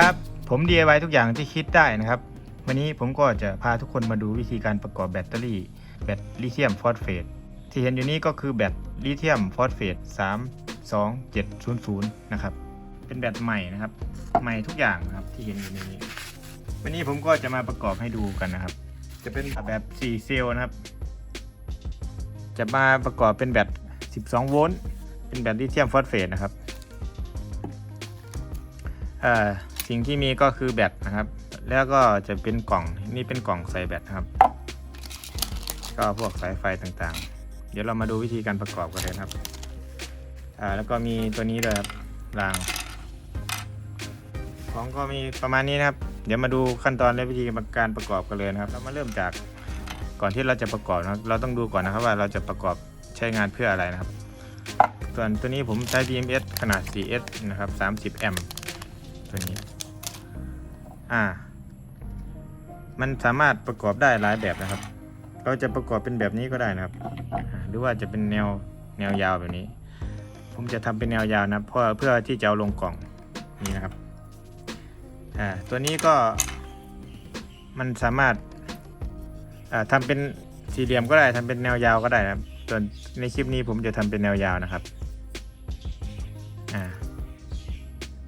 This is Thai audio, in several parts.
ครับ ผม DIY ทุกอย่างที่คิดได้นะครับ วันนี้ผมก็จะพาทุกคนมาดูวิธีการประกอบแบตเตอรี่ แบตลิเธียมฟอสเฟตที่เห็นอยู่นี้ก็คือแบตลิเธียมฟอสเฟต32700 นะครับ เป็นแบตใหม่นะครับ ใหม่ทุกอย่างนะครับที่เห็นอยู่ในนี้ วันนี้ผมก็จะมาประกอบให้ดูกันนะครับ จะเป็นแบบ4เซลล์นะครับ จะมาประกอบเป็นแบต12 โวลต์ เป็นแบตลิเธียมฟอสเฟตนะครับ เอ่อ สิ่งที่มีก็คือแบตนะครับ แล้วก็จะเป็นกล่องนี่เป็นกล่องใส่แบตครับ ก็พวกสายไฟต่างๆ เดี๋ยวเรามาดูวิธีการประกอบกันเลยครับอ่าแล้วก็มีตัวนี้เลยครับราง ของก็มีประมาณนี้นะครับ เดี๋ยวมาดูขั้นตอนและวิธีการประกอบกันเลยนะครับเรามาเริ่มจากก่อนที่เราจะประกอบนะครับเราต้องดูก่อนนะครับว่าเราจะประกอบใช้งานเพื่ออะไรนะครับ ส่วนตัวนี้ผมใช้ BMS ขนาด 4S นะครับ 30 แอมป์ตัวนี้ อ่า มันสามารถประกอบได้หลายแบบนะครับ เราจะประกอบเป็นแบบนี้ก็ได้นะครับ หรือว่าจะเป็นแนวแนวยาวแบบนี้ ผมจะทำเป็นแนวยาวนะเพื่อเพื่อที่จะเอาลงกล่องนี่นะครับ อ่า ตัวนี้ก็ มันสามารถอ่าทำเป็นสี่เหลี่ยมก็ได้ทำเป็นแนวยาวก็ได้นะครับส่วนในคลิปนี้ผมจะทำเป็นแนวยาวนะครับ อ่า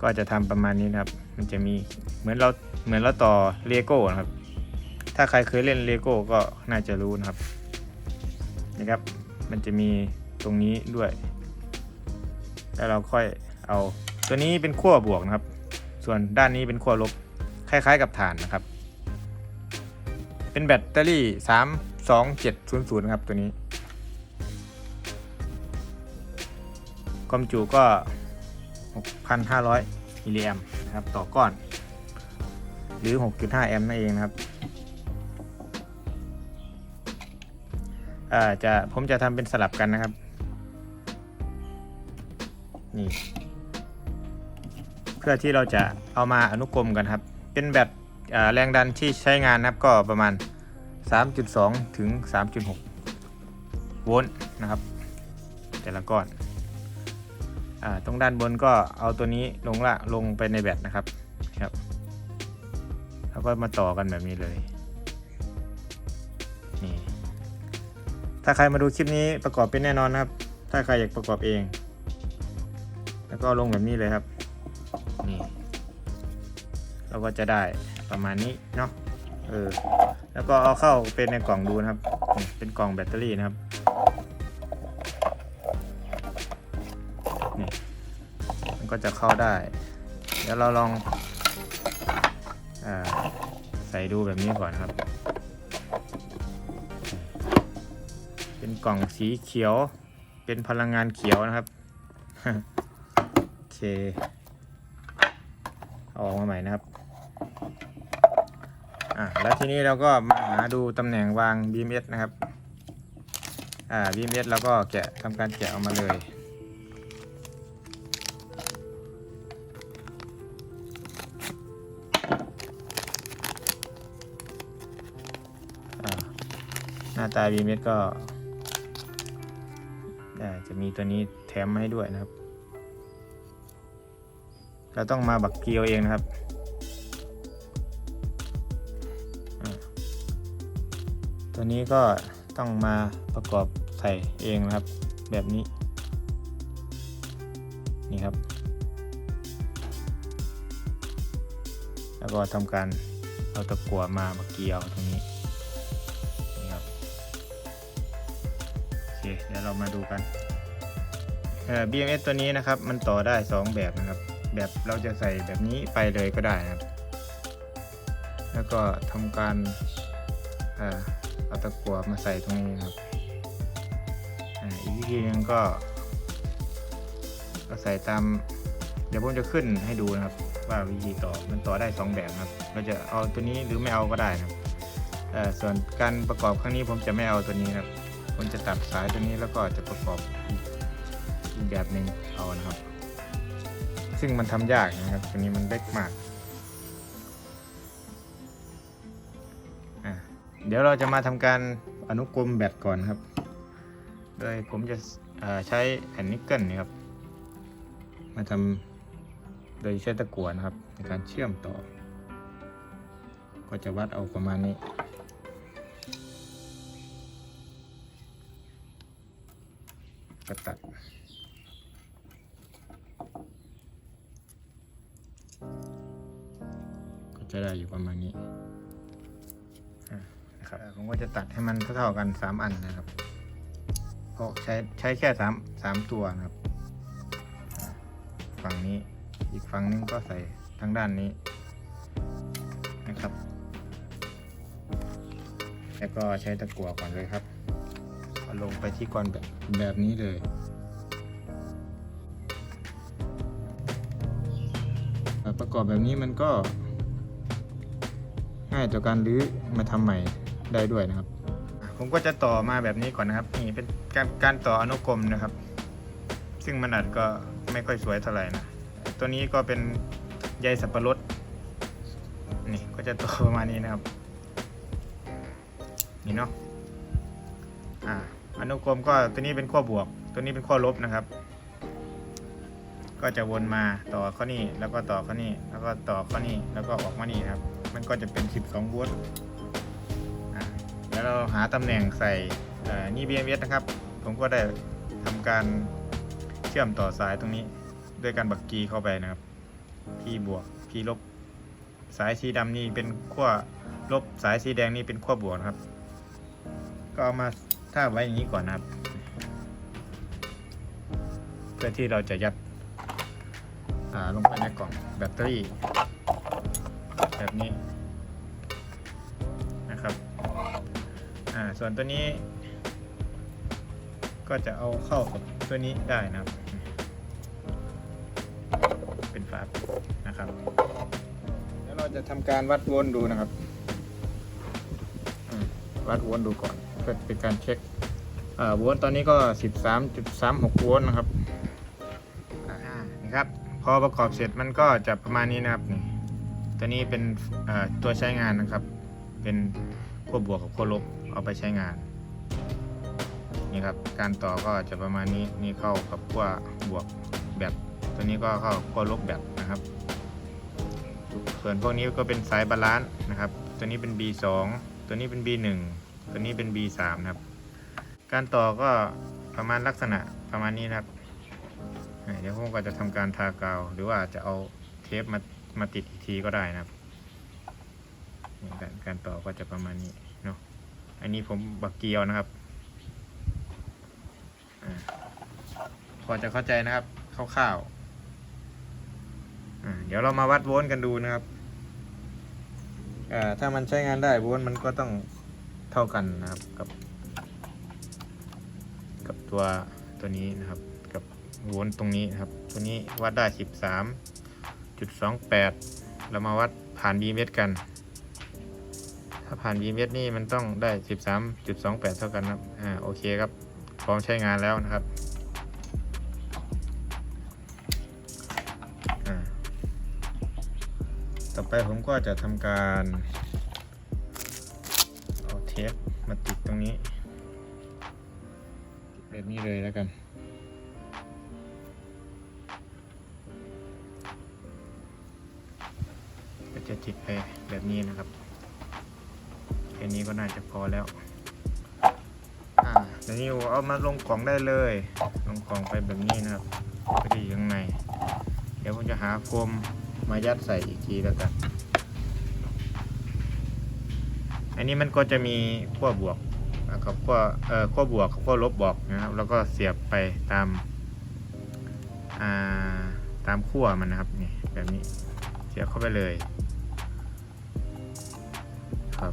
ก็จะทำประมาณนี้นะครับ มันจะมี เหมือนเราเหมือนเราต่อเลโก้นะครับ ถ้าใครเคยเล่นเลโก้ก็น่าจะรู้นะครับนะครับ มันจะมีตรงนี้ด้วย แล้วเราค่อยเอา ตัวนี้เป็นขั้วบวกนะครับ ส่วนด้านนี้เป็นขั้วลบ คล้ายๆกับฐานนะครับ เป็นแบตเตอรี่ 32700นะครับตัวนี้ ความจุก็ 6,500 มิลลิแอมป์นะครับ ต่อก้อน รือ 6.5 แอมป์นั่นเองนะครับอ่าจะผมจะทำเป็นสลับกันนะครับ นี่ เพื่อที่เราจะเอามาอนุกรมกันครับ เป็นแบตแรงดันที่ใช้งานนะครับก็ประมาณ 3.2 ถึง 3.6 โวลต์นะครับ แต่ละก้อนอตรงด้านบนก็เอาตัวนี้ลงละลงไปในแบตนะครับ ก็มาต่อกันแบบนี้เลยนี่ถ้าใครมาดูคลิปนี้ประกอบเป็นแน่นอนนะครับ ถ้าใครอยากประกอบเอง แล้วก็ลงแบบนี้เลยครับนี่เราก็จะได้ประมาณนี้เนาะเออแล้วก็เอาเข้าเป็นในกล่องดูนะครับ เป็นกล่องแบตเตอรี่นะครับนี่มันก็จะเข้าได้ เดี๋ยวเราลอง ใส่ดูแบบนี้ก่อนครับ เป็นกล่องสีเขียว เป็นพลังงานเขียวนะครับโอเคเอาออกมาใหม่นะครับอะแล้วทีนี้เราก็มาหาดูตำแหน่งวาง BMS นะครับอ่า BMS เราก็แกะทำการแกะออกมาเลย หน้าตา BMS ก็จะมีตัวนี้แถมมาให้ด้วยนะครับ เราต้องมาบักเกียวเองนะครับตัวนี้ก็ต้องมาประกอบใส่เองนะครับ แบบนี้ นี่ครับ แล้วก็ทำการเอาตะกั่วมามาเกี่ยวตรงนี้ เรามาดูกันเอ่อ BMS ตัวนี้นะครับ มันต่อได้ 2 แบบนะครับ แบบเราจะใส่แบบนี้ไปเลยก็ได้นะครับ แล้วก็ทำการเอ่อเอาตะกั่วมาใส่ตรงนี้นะครับอีกวิธีหนึงก็ก็ใส่ตาม เดี๋ยวผมจะขึ้นให้ดูนะครับ ว่าวิธีต่อมันต่อได้ 2 แบบครับ เราจะเอาตัวนี้หรือไม่เอาก็ได้นะครับเอ่อส่วนการประกอบครั้งนี้ผมจะไม่เอาตัวนี้นะครับ ผมจะตัดสายตัวนี้แล้วก็จะประกอบอีกแบบหนึ่งเอานะครับ ซึ่งมันทำยากนะครับ ตัวนี้มันเล็กมากเดี๋ยวเราจะมาทำการอนุกรมแบตก่อนครับ โดยผมจะใช้แผ่นนิกเกิลนี่ครับ มาทำโดยใช้ตะกั่วนะครับ ในการเชื่อมต่อ ก็จะวัดเอาประมาณนี้ ก็ตัด ก็จะได้อยู่ประมาณนี้นะครับผมก็จะตัดให้มันเท่าๆกันสามอันนะครับ เพราะใช้ใช้แค่สามสามตัวนะครับ ฝั่งนี้อีกฝั่งนึงก็ใส่ทางด้านนี้นะครับ แล้วก็ใช้ตะกั่วก่อนเลยครับ ลงไปที่ก้อนแบบแบบนี้เลย ประกอบแบบนี้มันก็ ง่ายต่อการรื้อมาทำใหม่ได้ด้วยนะครับ ผมก็จะต่อมาแบบนี้ก่อนนะครับนี่เป็นการการต่ออนุกรมนะครับ ซึ่งมันอาจก็ไม่ค่อยสวยเท่าไหร่นะตัวนี้ก็เป็นใยสับปะรดนี่ก็จะต่อประมาณนี้นะครับนี่เนาะอ่า อนุกรมก็ตัวนี้เป็นขั้วบวก ตัวนี้เป็นขั้วลบนะครับ ก็จะวนมาต่อข้อนี้แล้วก็ต่อข้อนี้แล้วก็ต่อข้อนี้แล้วก็ออกมานี่ครับ มันก็จะเป็น 12โวลต์แล้วเราหาตำแหน่งใส่เอ่อนี่ BMS นะครับ ผมก็ได้ทำการเชื่อมต่อสายตรงนี้ด้วยการบักกีเข้าไปนะครับ P บวก P ลบ สายสีดำนี่เป็นขั้วลบ สายสีแดงนี่เป็นขั้วบวกครับ ก็เอามา ท่าบไว้อย่างนี้ก่อนนะครับ เพื่อที่เราจะยัดลงไปในกล่องแบตเตอรี่ แบบนี้นะครับอ่าส่วนตัวนี้ ก็จะเอาเข้ากับตัวนี้ได้นะครับ เป็นฝาปนะครับแล้วเราจะทำการวัดวลต์ดูนะครับ วัดวลต์ดูก่อน พื่อเป็นการเช็คเอ่อโวลต์ตอนนี้ก็ 13.36โวลต์นะครับอ่านี่ครับ พอประกอบเสร็จมันก็จะประมาณนี้นะครับนี่ตัวนี้เป็นเอ่อตัวใช้งานนะครับ เป็นขั้วบวกกับขั้วลบเอาไปใช้งานนี่ครับการต่อก็จะประมาณนี้นี่เข้ากับขั้วบวกแบตตัวนี้ก็เข้าขั้วลบแบตนะครับ ส่วนพวกนี้ก็เป็นสายบาลานซ์นะครับ ตัวนี้เป็น B2 ตัวนี้เป็น B1 ตัวนี้เป็น B3 นะครับ การต่อก็ประมาณลักษณะประมาณนี้นะครับเดี๋ยวผมก็จะทำการทากาว หรือว่าจะเอาเทปมามาติดอีกทีก็ได้นะครับการต่อก็จะประมาณนี้เนาะอันนี้ผมบักเกียวนะครับอพอจะเข้าใจนะครับคร่าวๆอ่าเดี๋ยวเรามาวัดโวลต์กันดูนะครับอ่าถ้ามันใช้งานได้โวลต์มันก็ต้อง ท่ากันนะครับกับกับตัวตัวนี้นะครับ กับโวลต์ตรงนี้นะครับ ตัวนี้วัดได้ 13.28 เรามาวัดผ่าน b m กัน ถ้าผ่าน b m นี่มันต้องได้ 13.28 เท่ากันนะครับอ่าโอเคครับ พร้อมใช้งานแล้วนะครับอ่าต่อไปผมก็จะทำการ เทปมาติดตรงนี้แบบนี้เลยแล้วกันก็จะติดไปแบบนี้นะครับแค่นี้ก็น่าจะพอแล้วอ่าเดี๋ยวนี้เอามาลงกล่องได้เลย ลงกล่องไปแบบนี้นะครับก็จะอยู่ข้างในเดี๋ยวผมจะหาโฟมมายัดใส่อีกทีแล้วกัน อันนี้มันก็จะมีขั้วบวกกับขั้วเอ่อขั้วบวกกับขั้วลบบอกนะครับ แล้วก็เสียบไปตามอ่าตามขั้วมันนะครับนี่แบบนี้เสียบเข้าไปเลยครับ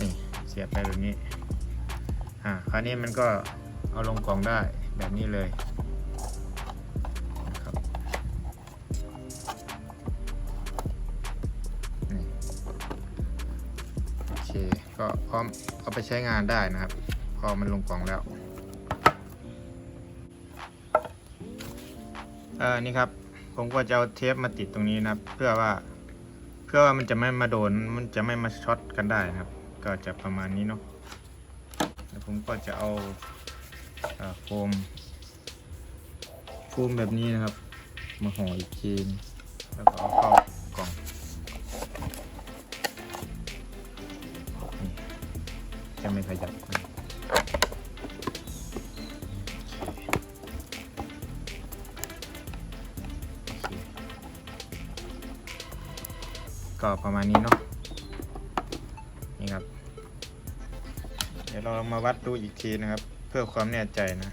นี่เสียบไปแบบนี้อ่าคราวนี้มันก็เอาลงกล่องได้แบบนี้เลย ร้อมเอาไปใช้งานได้นะครับ พอมันลงกล่องแล้วเออนี่ครับ ผมก็จะเอาเทปมาติดตรงนี้นะครับ เพื่อว่า เพื่อว่ามันจะไม่มาโดน มันจะไม่มาช็อตกันได้นะครับ ก็จะประมาณนี้เนาะแล้วผมก็จะเอาโฟมโฟมแบบนี้นะครับ มาห่ออีกทีแล้วก็เอา ไม่ขยับก็ประมาณนี้เนาะนี่ครับ เดี๋ยวเรามาวัดดูอีกทีนะครับ เพื่อความแน่ใจนะ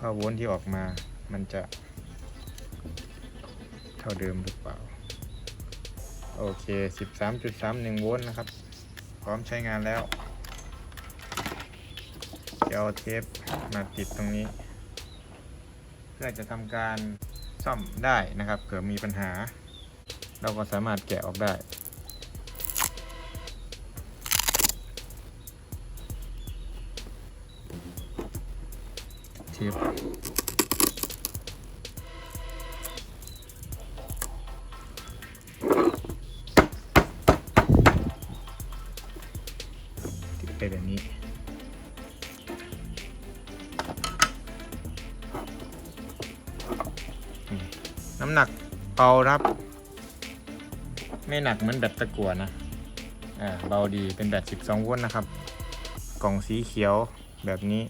ว่าวลต์ที่ออกมามันจะ เท่าเดิมหรือเปล่า โอเค 13.31 โวลต์นะครับ พร้อมใช้งานแล้วจะเอาเทปมาติดตรงนี้ เพื่อจะทำการซ่อมได้นะครับเผื่อมีปัญหา เราก็สามารถแกะออกได้เทป เบาครับ ไม่หนักเหมือนแบตตะกั่วนะอ่าเบาดีเป็นแบต 12 โวลต์นะครับ กล่องสีเขียวแบบนี้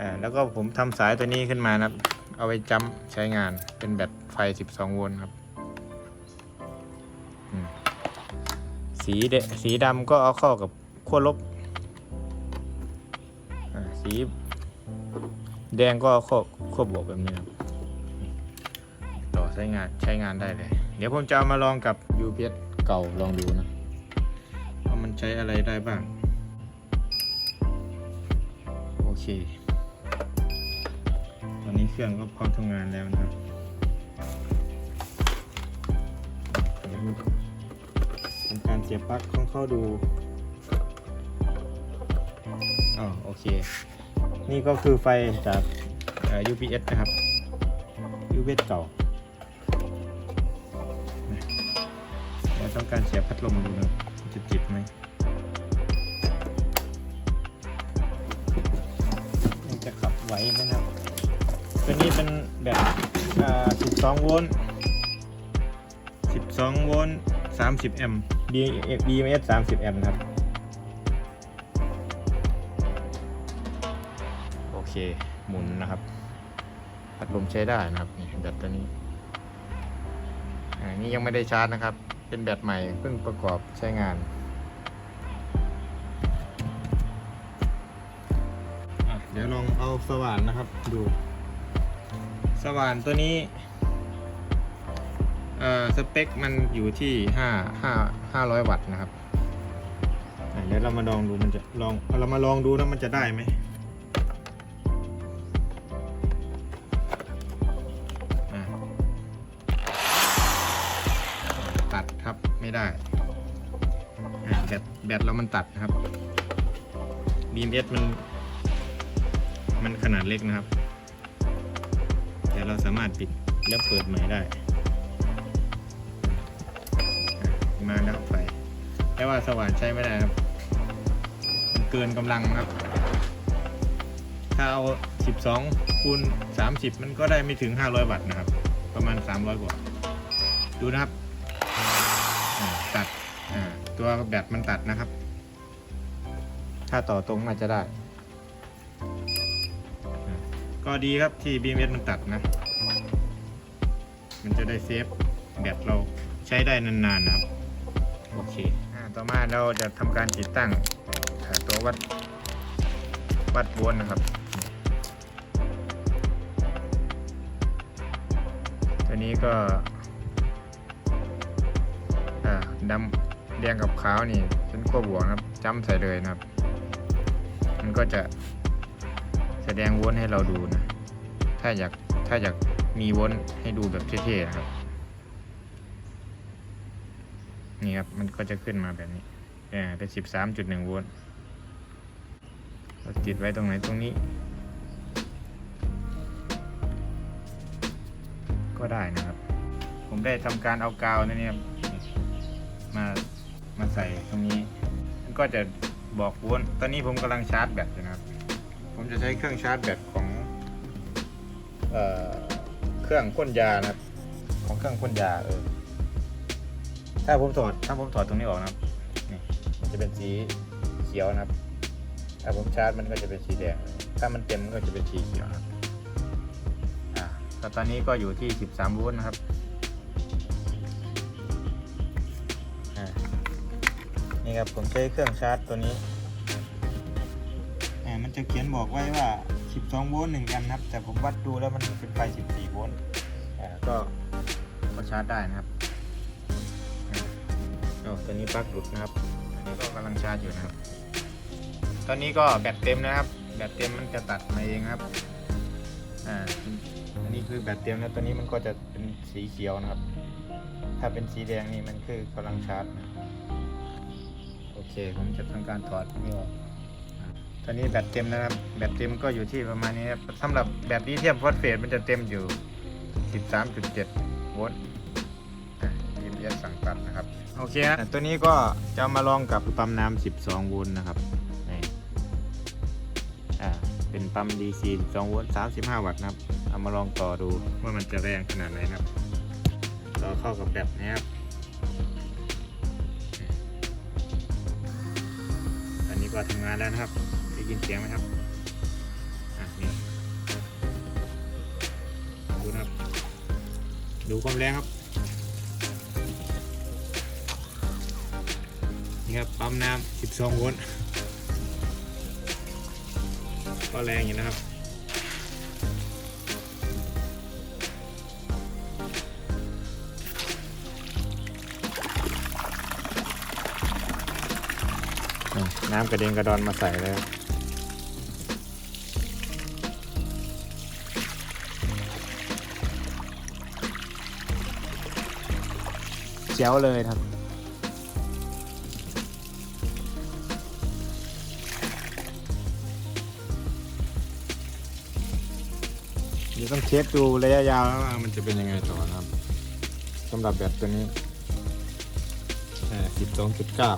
อ่าแล้วก็ผมทำสายตัวนี้ขึ้นมานะครับ เอาไว้จัมใช้งานเป็นแบตไฟ 12 โวลต์ครับสีเดสีดำก็เอาเข้ากับขั้วลบอ่าสีแดงก็เอาเข้าขั้วบวกแบบนี้ครับ ใช้งานใช้งานได้เลย เดี๋ยวผมจะเอามาลองกับ UPS เก่าลองดูนะว่ามันใช้อะไรได้บ้าง โอเค ตอนนี้เครื่องก็พร้อมทำงานแล้วนะครับทำการเสียบปลั๊กของเข้าดูอ๋อโอเค นี่ก็คือไฟจาก UPS นะครับ UPS เก่า ต้องการเสียบพัดลมดูนะจะติดไหมยังจะขับไหวไหมครับ ตัวนี้เป็นแบบอ่า12 โวลต์ 12 โวลต์ 30 แอมป์ BMS 30 แอมป์ครับ โอเค หมุนนะครับ พัดลมใช้ได้นะครับ นี่แบตตัวนี้อ่านี่ยังไม่ได้ชาร์จนะครับ เป็นแบตใหม่เพิ่งประกอบใช้งานเดี๋ยวลองเอาสว่านนะครับดู สว่านตัวนี้เอ่อสเปคมันอยู่ที่ห้าห้าห้าร้อยวัตต์นะครับเดี๋ยวเรามาลองดูมันจะลองเรามาลองดูนะมันจะได้ไหม ไม่ได้อ่าแบตแบตเรามันตัดนะครับ BMS มัน มันขนาดเล็กนะครับ แต่เราสามารถปิดแล้วเปิดใหม่ได้มาแล้วไฟแต่ว่าสว่านใช้ไม่ได้ครับมันเกินกำลังครับ ถ้าเอา 12คูณ30 มันก็ได้ไม่ถึง 500 วัตต์นะครับ ประมาณ 300 กว่า ดูนะครับ แบตมันตัดนะครับ ถ้าต่อตรงอาจจะได้อ่าก็ดีครับที่ BMS มันตัดนะ มันจะได้เซฟแบตเราใช้ได้นานๆนะครับ โอเคอ่าต่อมาเราจะทำการติดตั้งอ่าตัววัดวัดโวลต์นะครับ ตัวนี้ก็อ่าดำ แดงกับขาวนี่เป็นขั้วบวกนะครับจ้ำใส่เลยนะครับ มันก็จะแสดงวลต์ให้เราดูนะ ถ้าอยากถ้าอยากมีวลต์ให้ดูแบบเท่ๆนะครับ นี่ครับมันก็จะขึ้นมาแบบนี้อ่าเป็น13.1โวลต์เราติดไว้ตรงไหนตรงนี้ ก็ได้นะครับ ผมได้ทำการเอากาวนี่มา มาใส่ตรงนี้มันก็จะบอกโวลต์ตอนนี้ผมกำลังชาร์จแบตอยู่นะครับ ผมจะใช้เครื่องชาร์จแบตของเอ่อเครื่องพ่นยานะครับ ของเครื่องพ่นยาเออถ้าผมถอดถ้าผมถอดตรงนี้ออกนะครับนี่มันจะเป็นสีเขียวนะครับ ถ้าผมชาร์จมันก็จะเป็นสีแดง ถ้ามันเต็มมันก็จะเป็นสีเขียวนะครับอ่าแล้วตอนนี้ก็อยู่ที่ 13โวลต์นะครับ นี่ครับผมใช้เครื่องชาร์จตัวนี้อ่ามันจะเขียนบอกไว้ว่า 12 โวลต์1แอมป์นะครับ แต่ผมวัดดูแล้วมันเป็นไฟ 14 โวลต์อ่าก็ก็ชาร์จได้นะครับอ่าโอ้ตัวนี้ปลั๊กหลุดนะครับ อันนี้ก็กำลังชาร์จอยู่นะครับ ตอนนี้ก็แบตเต็มนะครับ แบตเต็มมันจะตัดมาเองครับ อ่า อันนี้คือแบตเต็มแล้วตัวนี้มันก็จะเป็นสีเขียวนะครับ ถ้าเป็นสีแดงนี่มันคือกำลังชาร์จนะ เคผมจะทำการถอดนี่ออกตอนนี้แบตเต็มนะครับ แบตเต็มก็อยู่ที่ประมาณนี้ครับสำหรับแบตลิเธียมฟอสเฟตมันจะเต็มอยู่ 13.7 โวลต์อะ EMS สั่งตัดนะครับ โอเคนะตัวนี้ก็จะเอามาลองกับปั๊มน้ำ12 โวลต์นะครับนี่อ่าเป็นปั๊ม DC 12 โวลต์ 35 วัตต์นะครับ เอามาลองต่อดูว่ามันจะแรงขนาดไหนนะครับ ต่อเข้ากับแบตนะครับ ก็ทำงานแล้วนะครับ ได้ยินเสียงไหมครับ อะนี่ดูนะครับ ดูความแรงครับ นี่ครับ ปั๊มน้ำ12โวลต์ก็แรงอยู่นะครับ นี่น้ำกระเด็นกระดอนมาใส่เลยครับเจ๋วเลยครับ เดี๋ยวต้องเช็คดูระยะยาวแล้วว่ามันจะเป็นยังไงต่อนะครับสำหรับแบตตัวนี้สิบสองจุดเก้า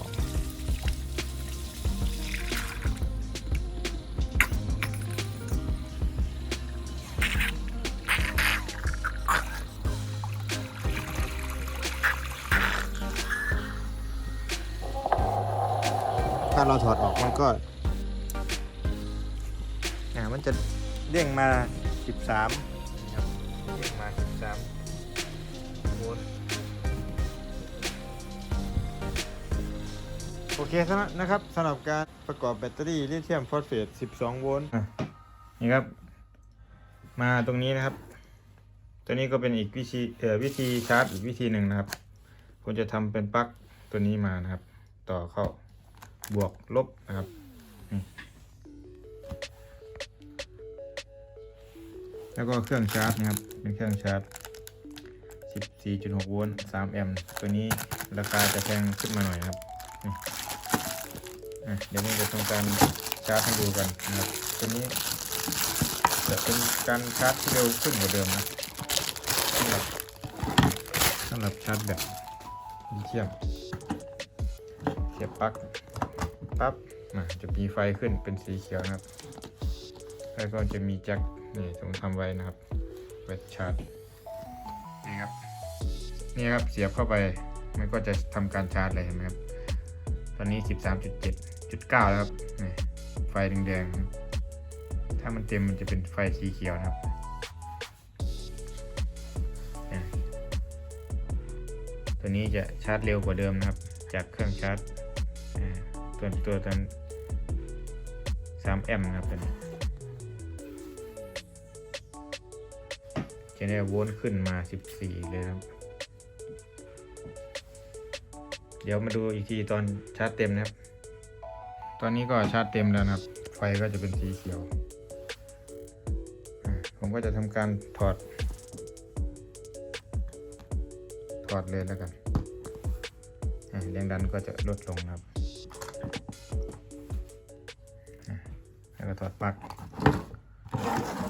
เราถอดออกมันก็อ่ามันจะเด้งมา 13นะครับเด้งมา 13โวลต์โอเคสำนะครับสำหรับการประกอบแบตเตอรี่ลิเธียมฟอสเฟต 12 โวลต์อะนี่ครับ มาตรงนี้นะครับ ตัวนี้ก็เป็นอีกวิธีเอ่อวิธีชาร์จอีกวิธีหนึ่งนะครับผมจะทำเป็นปลั๊กตัวนี้มานะครับ ต่อเข้า บวกลบนะครับแล้วก็เครื่องชาร์จนะครับ เป็นเครื่องชาร์จ 14.6 โวลต์ 3 แอมป์ ตัวนี้ราคาจะแพงขึ้นมาหน่อยนะครับ เดี๋ยวผมจะทำการชาร์จให้ดูกันนะครับ ตัวนี้จะเป็นการชาร์จที่เร็วขึ้นกว่าเดิมนะสำหรับสำหรับชาร์จแบบเธียมเสียบปลั๊ก ปั๊บอะจะมีไฟขึ้นเป็นสีเขียวนะครับ แล้วก็จะมีแจ็คนี่ผมทำไว้นะครับไว้ชาร์จนี่ครับนี่ครับเสียบเข้าไปมันก็จะทำการชาร์จเลยเห็นไหมครับ ตอนนี้ 13.7.9 แล้วครับนี่ไฟแดงๆถ้ามันเต็มมันจะเป็นไฟสีเขียวนะครับตัวนี้จะชาร์จเร็วกว่าเดิมนะครับ จากเครื่องชาร์จ อ่าตัวตัวตอนสามแอมป์นะครับตัวนี้จะได้โวลต์ขึ้นมา 14 เลยครับ เดี๋ยวมาดูอีกทีตอนชาร์จเต็มนะครับ ตอนนี้ก็ชาร์จเต็มแล้วนะครับ ไฟก็จะเป็นสีเขียว ผมก็จะทำการถอด ถอดเลยแล้วกันอ่าแรงดันก็จะลดลงนะครับ ถอดปลั๊ก